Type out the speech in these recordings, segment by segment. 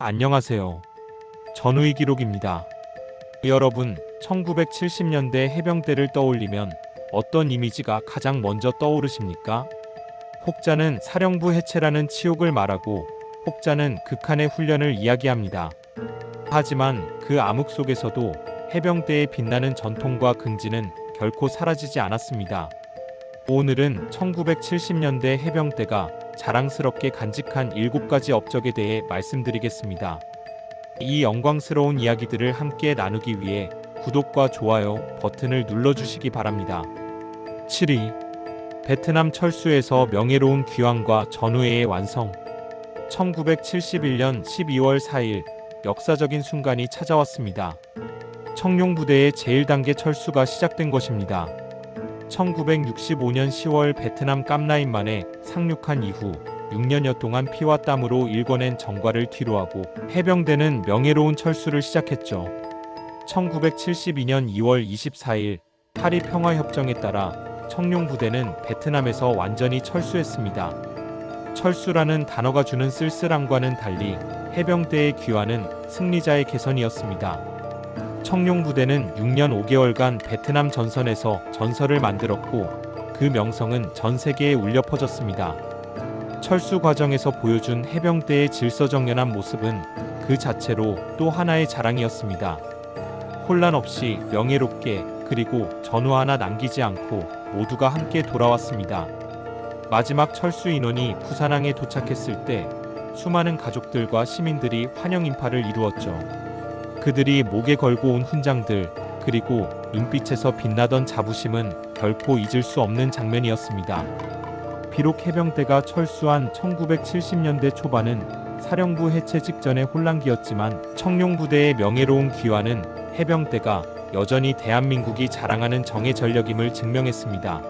안녕하세요. 전우희 기록입니다. 여러분, 1970년대 해병대를 떠올리면 어떤 이미지가 가장 먼저 떠오르십니까? 혹자는 사령부 해체라는 치욕을 말하고 혹자는 극한의 훈련을 이야기합니다. 하지만 그 암흑 속에서도 해병대의 빛나는 전통과 긍지는 결코 사라지지 않았습니다. 오늘은 1970년대 해병대가 자랑스럽게 간직한 7가지 업적에 대해 말씀드리겠습니다. 이 영광스러운 이야기들을 함께 나누기 위해 구독과 좋아요 버튼을 눌러주시기 바랍니다. 7위 베트남 철수에서 명예로운 귀환과 전후회의 완성 1971년 12월 4일 역사적인 순간이 찾아왔습니다. 청룡부대의 제1단계 철수가 시작된 것입니다. 1965년 10월 베트남 깜라인만에 상륙한 이후 6년여 동안 피와 땀으로 일궈낸 정과를 뒤로하고 해병대는 명예로운 철수를 시작했죠. 1972년 2월 24일 파리 평화협정에 따라 청룡부대는 베트남에서 완전히 철수했습니다. 철수라는 단어가 주는 쓸쓸함과는 달리 해병대의 귀환은 승리자의 개선이었습니다. 청룡부대는 6년 5개월간 베트남 전선에서 전설을 만들었고 그 명성은 전 세계에 울려 퍼졌습니다. 철수 과정에서 보여준 해병대의 질서정연한 모습은 그 자체로 또 하나의 자랑이었습니다. 혼란 없이 명예롭게 그리고 전후 하나 남기지 않고 모두가 함께 돌아왔습니다. 마지막 철수 인원이 부산항에 도착했을 때 수많은 가족들과 시민들이 환영 인파를 이루었죠. 그들이 목에 걸고 온 훈장들 그리고 눈빛에서 빛나던 자부심은 결코 잊을 수 없는 장면이었습니다. 비록 해병대가 철수한 1970년대 초반은 사령부 해체 직전의 혼란기였지만 청룡부대의 명예로운 귀환은 해병대가 여전히 대한민국이 자랑하는 정예 전력임을 증명했습니다.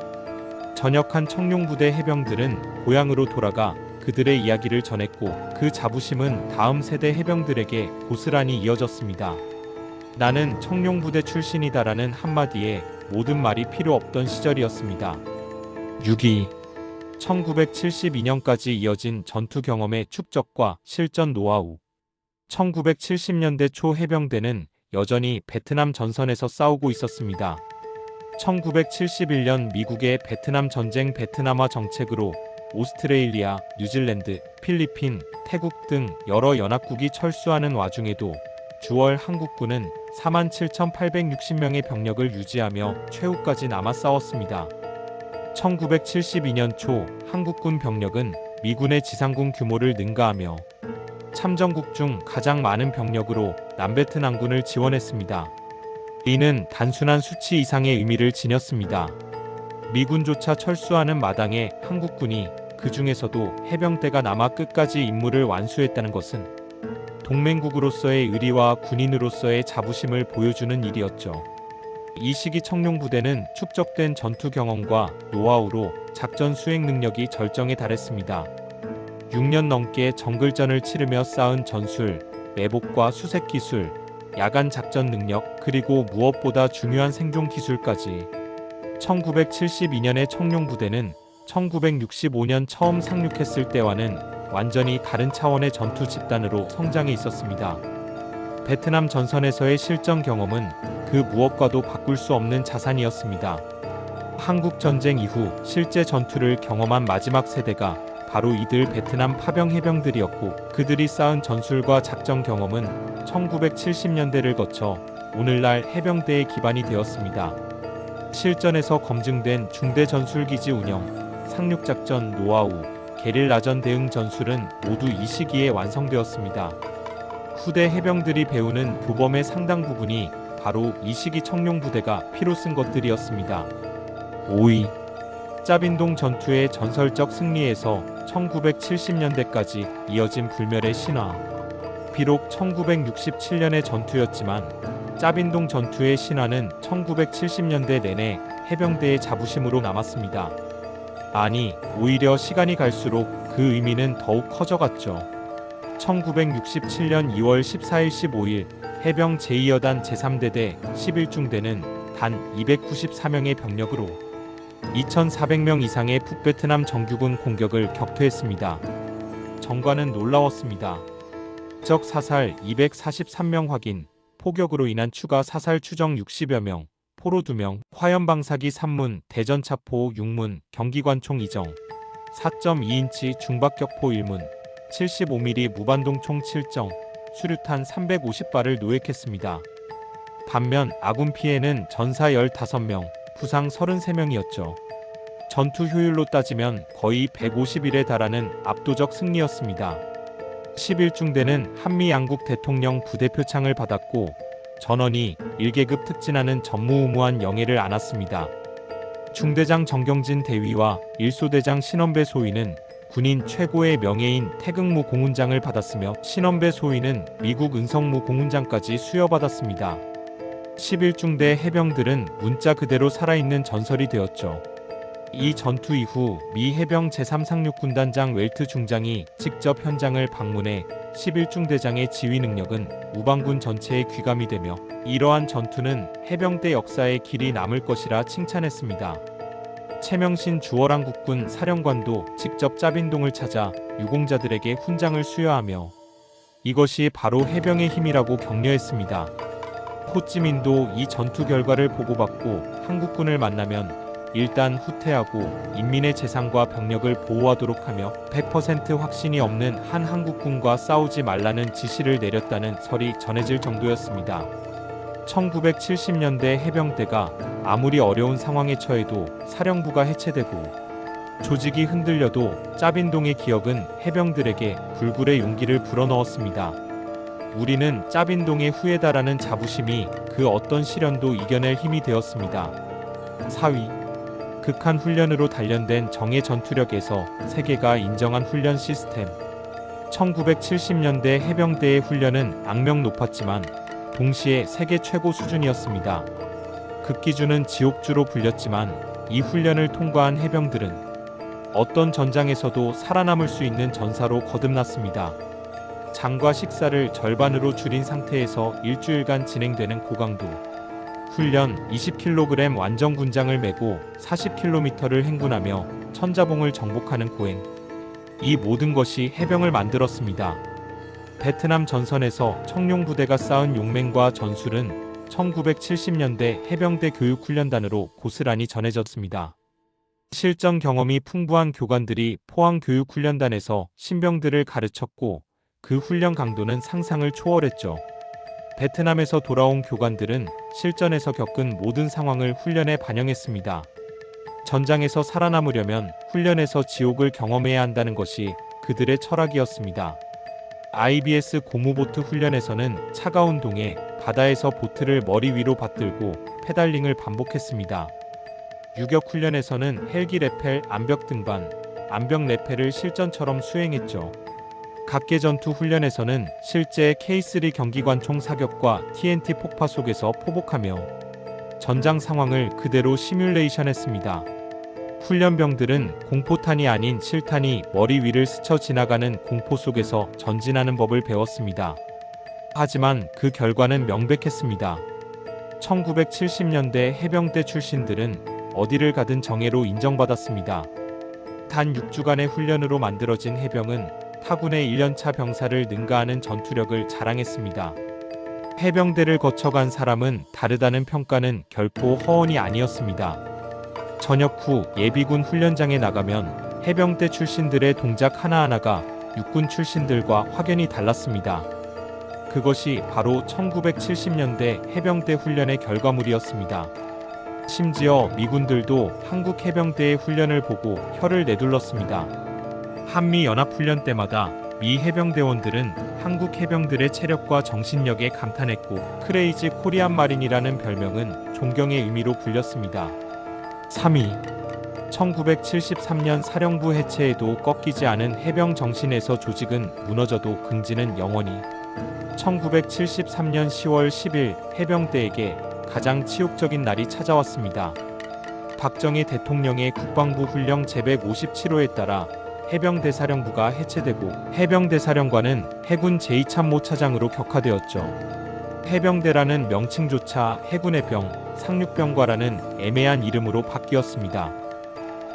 전역한 청룡부대 해병들은 고향으로 돌아가 그들의 이야기를 전했고 그 자부심은 다음 세대 해병들에게 고스란히 이어졌습니다. 나는 청룡부대 출신이다라는 한마디에 모든 말이 필요 없던 시절이었습니다. 6위 1972년까지 이어진 전투 경험의 축적과 실전 노하우 1970년대 초 해병대는 여전히 베트남 전선에서 싸우고 있었습니다. 1971년 미국의 베트남 전쟁 베트남화 정책으로 오스트레일리아, 뉴질랜드, 필리핀, 태국 등 여러 연합국이 철수하는 와중에도 주월 한국군은 47,860명의 병력을 유지하며 최후까지 남아 싸웠습니다. 1972년 초 한국군 병력은 미군의 지상군 규모를 능가하며 참전국 중 가장 많은 병력으로 남베트남군을 지원했습니다. 이는 단순한 수치 이상의 의미를 지녔습니다. 미군조차 철수하는 마당에 한국군이 그 중에서도 해병대가 남아 끝까지 임무를 완수했다는 것은 동맹국으로서의 의리와 군인으로서의 자부심을 보여주는 일이었죠. 이 시기 청룡부대는 축적된 전투 경험과 노하우로 작전 수행 능력이 절정에 달했습니다. 6년 넘게 정글전을 치르며 쌓은 전술, 매복과 수색 기술, 야간 작전 능력, 그리고 무엇보다 중요한 생존 기술까지 1972년의 청룡부대는 1965년 처음 상륙했을 때와는 완전히 다른 차원의 전투 집단으로 성장해 있었습니다. 베트남 전선에서의 실전 경험은 그 무엇과도 바꿀 수 없는 자산이었습니다. 한국 전쟁 이후 실제 전투를 경험한 마지막 세대가 바로 이들 베트남 파병 해병들이었고 그들이 쌓은 전술과 작전 경험은 1970년대를 거쳐 오늘날 해병대의 기반이 되었습니다. 실전에서 검증된 중대 전술기지 운영, 상륙작전 노하우, 게릴라전 대응 전술은 모두 이 시기에 완성되었습니다. 후대 해병들이 배우는 교범의 상당 부분이 바로 이 시기 청룡부대가 피로 쓴 것들이었습니다. 5위 짜빈동 전투의 전설적 승리에서 1970년대까지 이어진 불멸의 신화. 비록 1967년의 전투였지만 짜빈동 전투의 신화는 1970년대 내내 해병대의 자부심으로 남았습니다. 아니, 오히려 시간이 갈수록 그 의미는 더욱 커져갔죠. 1967년 2월 14일 15일 해병 제2여단 제3대대 11중대는 단 294명의 병력으로 2,400명 이상의 북베트남 정규군 공격을 격퇴했습니다. 정과는 놀라웠습니다. 직접 사살 243명 확인, 포격으로 인한 추가 사살 추정 60여 명, 포로 2명, 화염방사기 3문, 대전차포 6문, 경기관총 2정, 4.2인치 중박격포 1문, 75mm 무반동 총 7정, 수류탄 350발을 노획했습니다. 반면 아군 피해는 전사 15명, 부상 33명이었죠. 전투 효율로 따지면 거의 150일에 달하는 압도적 승리였습니다. 11중대는 한미 양국 대통령 부대표창을 받았고 전원이 1계급 특진하는 전무후무한 영예를 안았습니다. 중대장 정경진 대위와 1소대장 신원배 소위는 군인 최고의 명예인 태극무 공훈장을 받았으며 신원배 소위는 미국 은성무 공훈장까지 수여받았습니다. 11중대 해병들은 문자 그대로 살아있는 전설이 되었죠. 이 전투 이후 미 해병 제3상륙군단장 웰트 중장이 직접 현장을 방문해 11중대장의 지휘 능력은 우방군 전체에 귀감이 되며 이러한 전투는 해병대 역사에 길이 남을 것이라 칭찬했습니다. 최명신 주월항 국군 사령관도 직접 짜빈동을 찾아 유공자들에게 훈장을 수여하며 이것이 바로 해병의 힘이라고 격려했습니다. 호찌민도 이 전투 결과를 보고받고 한국군을 만나면 일단 후퇴하고 인민의 재산과 병력을 보호하도록 하며 100% 확신이 없는 한 한국군과 싸우지 말라는 지시를 내렸다는 설이 전해질 정도였습니다. 1970년대 해병대가 아무리 어려운 상황에 처해도 사령부가 해체되고 조직이 흔들려도 짜빈동의 기억은 해병들에게 불굴의 용기를 불어넣었습니다. 우리는 짜빈동의 후예다라는 자부심이 그 어떤 시련도 이겨낼 힘이 되었습니다. 4위 극한 훈련으로 단련된 정예 전투력에서 세계가 인정한 훈련 시스템 1970년대 해병대의 훈련은 악명 높았지만 동시에 세계 최고 수준이었습니다. 극기주는 지옥주로 불렸지만 이 훈련을 통과한 해병들은 어떤 전장에서도 살아남을 수 있는 전사로 거듭났습니다. 장과 식사를 절반으로 줄인 상태에서 일주일간 진행되는 고강도 훈련 20kg 완전 군장을 메고 40km를 행군하며 천자봉을 정복하는 고행. 이 모든 것이 해병을 만들었습니다. 베트남 전선에서 청룡 부대가 쌓은 용맹과 전술은 1970년대 해병대 교육 훈련단으로 고스란히 전해졌습니다. 실전 경험이 풍부한 교관들이 포항 교육 훈련단에서 신병들을 가르쳤고 그 훈련 강도는 상상을 초월했죠. 베트남에서 돌아온 교관들은 실전에서 겪은 모든 상황을 훈련에 반영했습니다. 전장에서 살아남으려면 훈련에서 지옥을 경험해야 한다는 것이 그들의 철학이었습니다. IBS 고무보트 훈련에서는 차가운 동해 바다에서 보트를 머리 위로 받들고 페달링을 반복했습니다. 유격 훈련에서는 헬기 레펠, 암벽 등반, 암벽 레펠을 실전처럼 수행했죠. 각계 전투 훈련에서는 실제 K3 경기관 총 사격과 TNT 폭파 속에서 포복하며 전장 상황을 그대로 시뮬레이션 했습니다. 훈련병들은 공포탄이 아닌 실탄이 머리 위를 스쳐 지나가는 공포 속에서 전진하는 법을 배웠습니다. 하지만 그 결과는 명백했습니다. 1970년대 해병대 출신들은 어디를 가든 정예로 인정받았습니다. 단 6주간의 훈련으로 만들어진 해병은 타군의 1년차 병사를 능가하는 전투력을 자랑했습니다. 해병대를 거쳐간 사람은 다르다는 평가는 결코 허언이 아니었습니다. 전역 후 예비군 훈련장에 나가면 해병대 출신들의 동작 하나하나가 육군 출신들과 확연히 달랐습니다. 그것이 바로 1970년대 해병대 훈련의 결과물이었습니다. 심지어 미군들도 한국 해병대의 훈련을 보고 혀를 내둘렀습니다. 한미 연합훈련 때마다 미 해병대원들은 한국 해병들의 체력과 정신력에 감탄했고 크레이지 코리안 마린이라는 별명은 존경의 의미로 불렸습니다. 3위 1973년 사령부 해체에도 꺾이지 않은 해병 정신에서 조직은 무너져도 긍지는 영원히 1973년 10월 10일 해병대에게 가장 치욕적인 날이 찾아왔습니다. 박정희 대통령의 국방부 훈령 제157호에 따라 해병대사령부가 해체되고 해병대사령관은 해군 제2참모 차장으로 격하되었죠. 해병대라는 명칭조차 해군의 병, 상륙병과라는 애매한 이름으로 바뀌었습니다.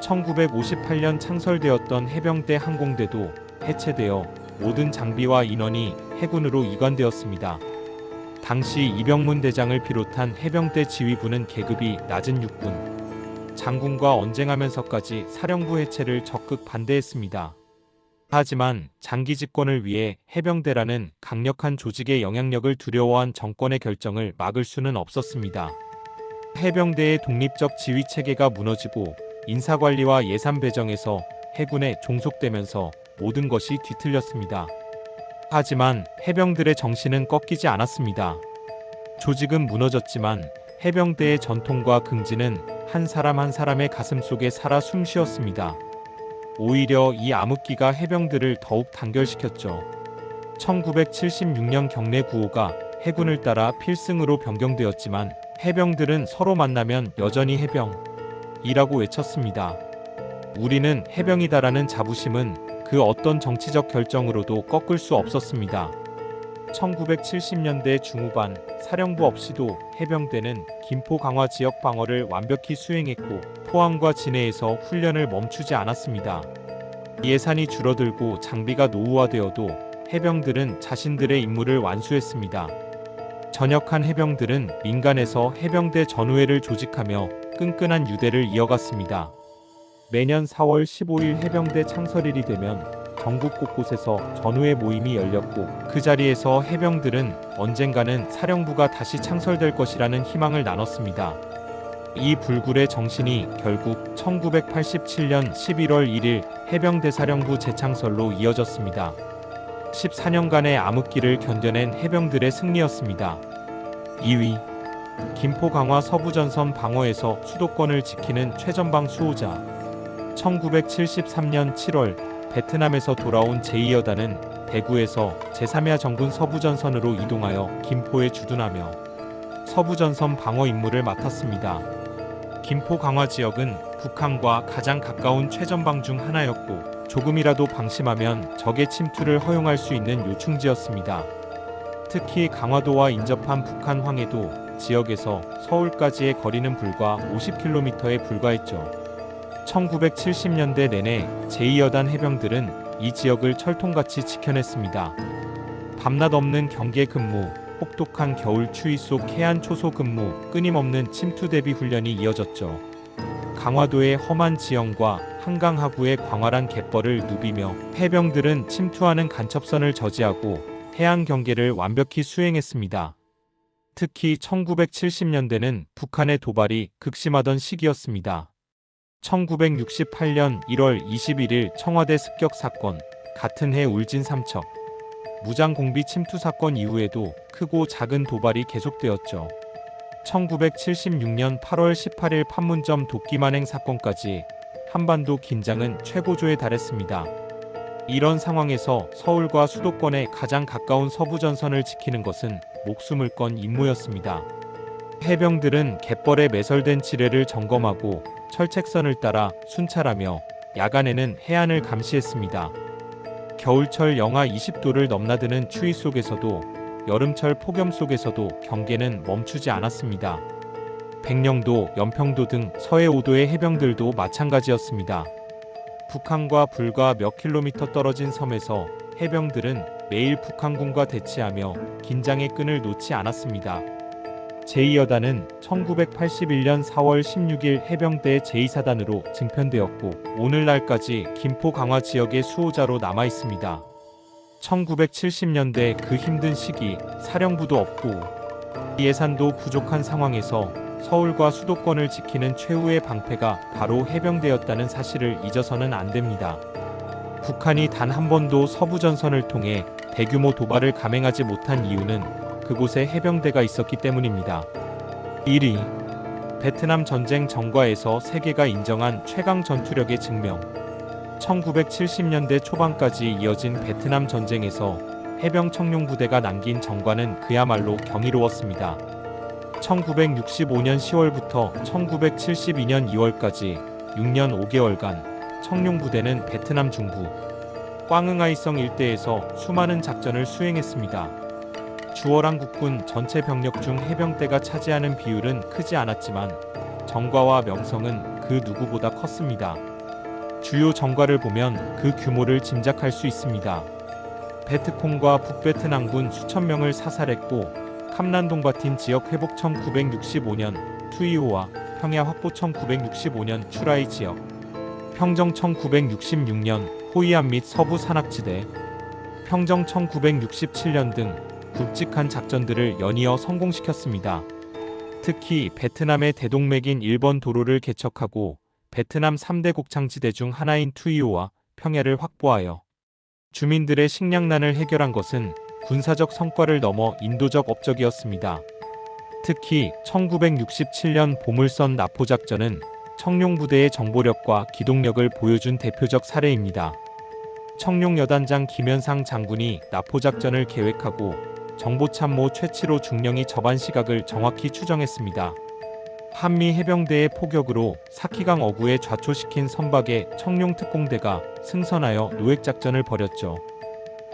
1958년 창설되었던 해병대 항공대도 해체되어 모든 장비와 인원이 해군으로 이관되었습니다. 당시 이병문 대장을 비롯한 해병대 지휘부는 계급이 낮은 육군 장군과 언쟁하면서까지 사령부 해체를 적극 반대했습니다. 하지만 장기 집권을 위해 해병대라는 강력한 조직의 영향력을 두려워한 정권의 결정을 막을 수는 없었습니다. 해병대의 독립적 지휘 체계가 무너지고 인사관리와 예산 배정에서 해군에 종속되면서 모든 것이 뒤틀렸습니다. 하지만 해병들의 정신은 꺾이지 않았습니다. 조직은 무너졌지만 해병대의 전통과 긍지는 한 사람 한 사람의 가슴 속에 살아 숨쉬었습니다. 오히려 이 암흑기가 해병들을 더욱 단결시켰죠. 1976년 경내 구호가 해군을 따라 필승으로 변경되었지만 해병들은 서로 만나면 여전히 해병이라고 외쳤습니다. 우리는 해병이다라는 자부심은 그 어떤 정치적 결정으로도 꺾을 수 없었습니다. 1970년대 중후반 사령부 없이도 해병대는 김포 강화 지역 방어를 완벽히 수행했고 포항과 진해에서 훈련을 멈추지 않았습니다. 예산이 줄어들고 장비가 노후화되어도 해병들은 자신들의 임무를 완수했습니다. 전역한 해병들은 민간에서 해병대 전우회를 조직하며 끈끈한 유대를 이어갔습니다. 매년 4월 15일 해병대 창설일이 되면 전국 곳곳에서 전우회 모임이 열렸고 그 자리에서 해병들은 언젠가는 사령부가 다시 창설될 것이라는 희망을 나눴습니다. 이 불굴의 정신이 결국 1987년 11월 1일 해병대사령부 재창설로 이어졌습니다. 14년간의 암흑기를 견뎌낸 해병들의 승리였습니다. 2위 김포 강화 서부전선 방어에서 수도권을 지키는 최전방 수호자 1973년 7월 베트남에서 돌아온 제2여단은 대구에서 제3야 정군 서부전선으로 이동하여 김포에 주둔하며 서부전선 방어 임무를 맡았습니다. 김포 강화 지역은 북한과 가장 가까운 최전방 중 하나였고 조금이라도 방심하면 적의 침투를 허용할 수 있는 요충지였습니다. 특히 강화도와 인접한 북한 황해도 지역에서 서울까지의 거리는 불과 50km에 불과했죠. 1970년대 내내 제2여단 해병들은 이 지역을 철통같이 지켜냈습니다. 밤낮 없는 경계 근무, 혹독한 겨울 추위 속 해안 초소 근무, 끊임없는 침투 대비 훈련이 이어졌죠. 강화도의 험한 지형과 한강 하구의 광활한 갯벌을 누비며 해병들은 침투하는 간첩선을 저지하고 해안 경계를 완벽히 수행했습니다. 특히 1970년대는 북한의 도발이 극심하던 시기였습니다. 1968년 1월 21일 청와대 습격 사건, 같은 해 울진 삼척, 무장 공비 침투 사건 이후에도 크고 작은 도발이 계속되었죠. 1976년 8월 18일 판문점 도끼만행 사건까지 한반도 긴장은 최고조에 달했습니다. 이런 상황에서 서울과 수도권에 가장 가까운 서부 전선을 지키는 것은 목숨을 건 임무였습니다. 해병들은 갯벌에 매설된 지뢰를 점검하고 철책선을 따라 순찰하며 야간에는 해안을 감시했습니다. 겨울철 영하 20도를 넘나드는 추위 속에서도 여름철 폭염 속에서도 경계는 멈추지 않았습니다. 백령도, 연평도 등 서해 5도의 해병들도 마찬가지였습니다. 북한과 불과 몇 킬로미터 떨어진 섬에서 해병들은 매일 북한군과 대치하며 긴장의 끈을 놓지 않았습니다. 제2여단은 1981년 4월 16일 해병대 제2사단으로 증편되었고 오늘날까지 김포 강화 지역의 수호자로 남아 있습니다. 1970년대 그 힘든 시기 사령부도 없고 예산도 부족한 상황에서 서울과 수도권을 지키는 최후의 방패가 바로 해병대였다는 사실을 잊어서는 안 됩니다. 북한이 단 한 번도 서부 전선을 통해 대규모 도발을 감행하지 못한 이유는 그곳에 해병대가 있었기 때문입니다. 1위 베트남 전쟁 전과에서 세계가 인정한 최강 전투력의 증명 1970년대 초반까지 이어진 베트남 전쟁에서 해병 청룡 부대가 남긴 정과는 그야말로 경이로웠습니다. 1965년 10월부터 1972년 2월까지 6년 5개월간 청룡 부대는 베트남 중부 꽝응하이성 일대에서 수많은 작전을 수행했습니다. 주어랑 국군 전체 병력 중 해병대가 차지하는 비율은 크지 않았지만 정과와 명성은 그 누구보다 컸습니다. 주요 정과를 보면 그 규모를 짐작할 수 있습니다. 베트콩과 북베트남군 수천 명을 사살했고 캄란동바틴 지역 회복 1965년 투이호와 평야 확보 1965년 추라이 지역 평정 1966년 호이안 및 서부 산악지대 평정 1967년 등 굵직한 작전들을 연이어 성공시켰습니다. 특히 베트남의 대동맥인 일본 도로를 개척하고 베트남 3대 곡창지대 중 하나인 투이오와 평야를 확보하여 주민들의 식량난을 해결한 것은 군사적 성과를 넘어 인도적 업적이었습니다. 특히 1967년 보물선 나포작전은 청룡부대의 정보력과 기동력을 보여준 대표적 사례입니다. 청룡여단장 김현상 장군이 나포작전을 계획하고 정보참모 최치로 중령이 접안 시각을 정확히 추정했습니다. 한미 해병대의 포격으로 사키강 어구에 좌초시킨 선박의 청룡 특공대가 승선하여 노획작전을 벌였죠.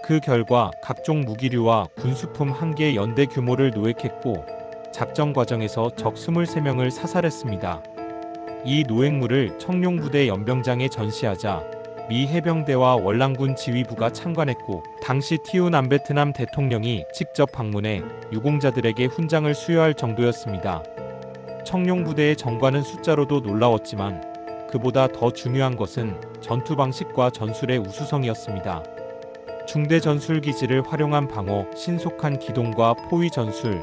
그 결과 각종 무기류와 군수품 한 개 연대 규모를 노획했고 작전 과정에서 적 23명을 사살했습니다. 이 노획물을 청룡부대 연병장에 전시하자 미 해병대와 월남군 지휘부가 참관했고 당시 티우 남 베트남 대통령이 직접 방문해 유공자들에게 훈장을 수여할 정도였습니다. 청룡 부대의 정관은 숫자로도 놀라웠지만 그보다 더 중요한 것은 전투 방식과 전술의 우수성이었습니다. 중대 전술 기지를 활용한 방어, 신속한 기동과 포위 전술,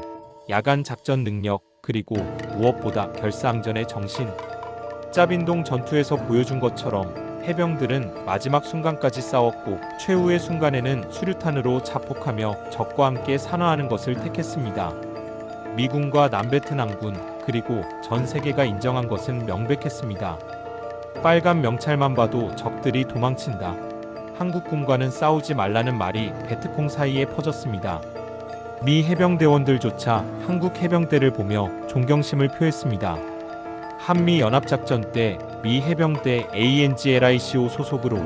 야간 작전 능력, 그리고 무엇보다 결사항전의 정신. 짜빈동 전투에서 보여준 것처럼 해병들은 마지막 순간까지 싸웠고 최후의 순간에는 수류탄으로 자폭하며 적과 함께 산화하는 것을 택했습니다. 미군과 남베트남군 그리고 전 세계가 인정한 것은 명백했습니다. 빨간 명찰만 봐도 적들이 도망친다. 한국군과는 싸우지 말라는 말이 베트콩 사이에 퍼졌습니다. 미 해병대원들조차 한국 해병대를 보며 존경심을 표했습니다. 한미 연합작전 때 미 해병대 ANGLICO 소속으로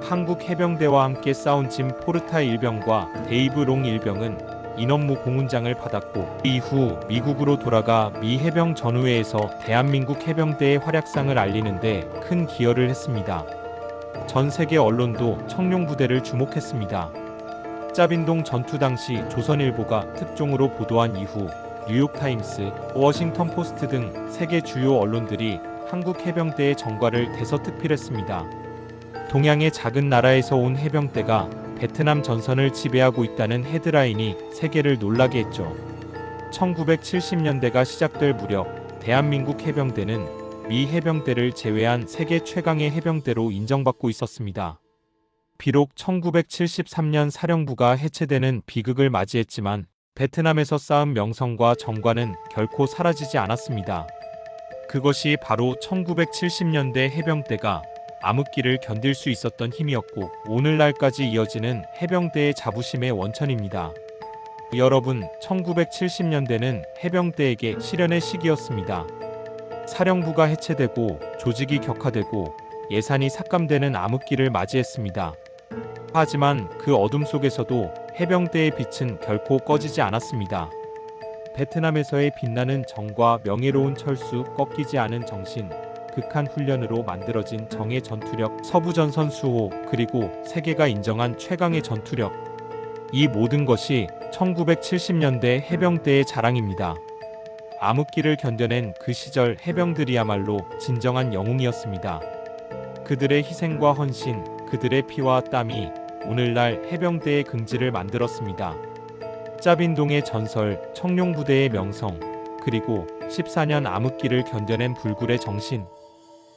한국 해병대와 함께 싸운 짐 포르타 일병과 데이브 롱 일병은 인업무 공훈장을 받았고 이후 미국으로 돌아가 미 해병 전후회에서 대한민국 해병대의 활약상을 알리는데 큰 기여를 했습니다. 전 세계 언론도 청룡 부대를 주목했습니다. 짜빈동 전투 당시 조선일보가 특종으로 보도한 이후 뉴욕타임스, 워싱턴 포스트 등 세계 주요 언론들이 한국 해병대의 정과를 대서특필했습니다. 동양의 작은 나라에서 온 해병대가 베트남 전선을 지배하고 있다는 헤드라인이 세계를 놀라게 했죠. 1970년대가 시작될 무렵 대한민국 해병대는 미 해병대를 제외한 세계 최강의 해병대로 인정받고 있었습니다. 비록 1973년 사령부가 해체되는 비극을 맞이했지만 베트남에서 쌓은 명성과 정과는 결코 사라지지 않았습니다. 그것이 바로 1970년대 해병대가 암흑기를 견딜 수 있었던 힘이었고 오늘날까지 이어지는 해병대의 자부심의 원천입니다. 여러분, 1970년대는 해병대에게 시련의 시기였습니다. 사령부가 해체되고 조직이 격화되고 예산이 삭감되는 암흑기를 맞이했습니다. 하지만 그 어둠 속에서도 해병대의 빛은 결코 꺼지지 않았습니다. 베트남에서의 빛나는 정과 명예로운 철수, 꺾이지 않은 정신, 극한 훈련으로 만들어진 정의 전투력, 서부전선 수호, 그리고 세계가 인정한 최강의 전투력. 이 모든 것이 1970년대 해병대의 자랑입니다. 암흑기를 견뎌낸 그 시절 해병들이야말로 진정한 영웅이었습니다. 그들의 희생과 헌신, 그들의 피와 땀이 오늘날 해병대의 긍지를 만들었습니다. 짜빈동의 전설, 청룡부대의 명성, 그리고 14년 암흑기를 견뎌낸 불굴의 정신.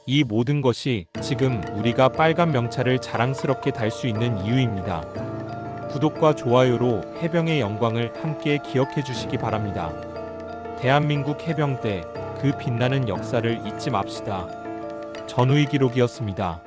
이 모든 것이 지금 우리가 빨간 명찰을 자랑스럽게 달 수 있는 이유입니다. 구독과 좋아요로 해병의 영광을 함께 기억해 주시기 바랍니다. 대한민국 해병대 그 빛나는 역사를 잊지 맙시다. 전우희 기록이었습니다.